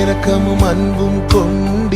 இரக்கமும் அன்பும் கொண்டு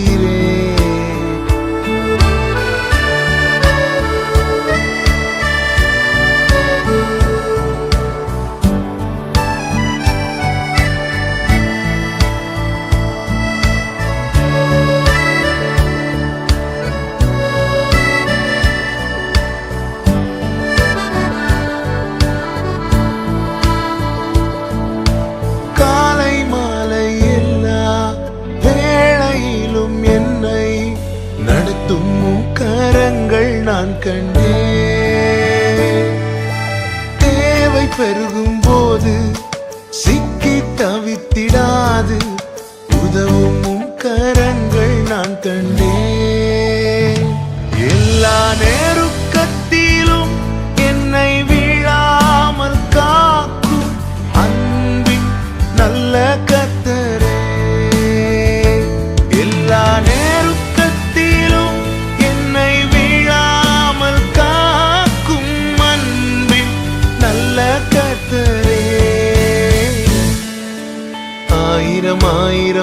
கரங்கள் தேவை பெருகும் போது சிக்கி தவித்திடாது. உதவும் கரங்கள் நான் கண்டே. எல்லா நேருக்கத்திலும் என்னை வீழாமல் காக்கும் அன்பின் நல்ல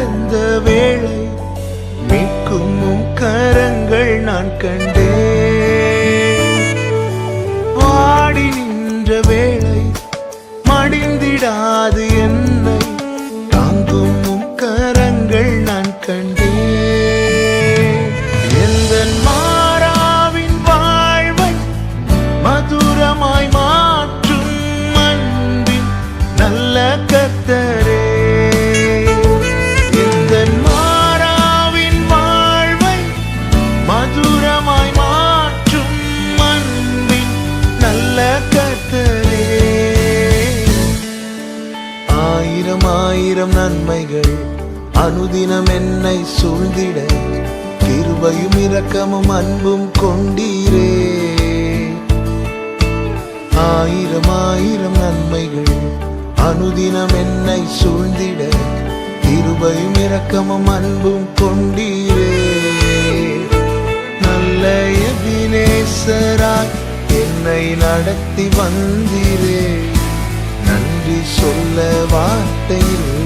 நடந்த வேளை மீட்கும் கரங்கள் நான் கண்டேன். பாடி நின்ற வேளை மடிந்திடாது ஆயிரம் நன்மைகள் அனுதினம் என்னை சூழ்ந்திட. கிருபையும் இரக்கமும் அன்பும் கொண்டீரே. ஆயிரம் ஆயிரம் நன்மைகள் அனுதினம் என்னை சூழ்ந்திட. கிருபையும் இரக்கமும் அன்பும் கொண்டீரே. நல்ல எபினேசராய் என்னை நடத்தி வந்தீரே. நன்றி சொல்ல வார்த்தை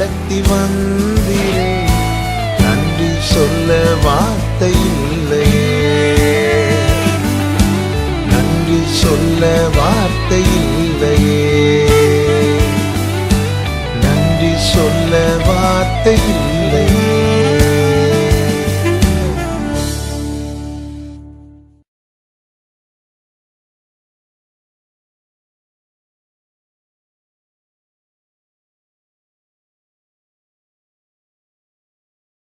நடத்தி வந்தீரே. நன்றி சொல்ல வார்த்தை இல்லை. நன்றி சொல்ல வார்த்தை இல்லையே.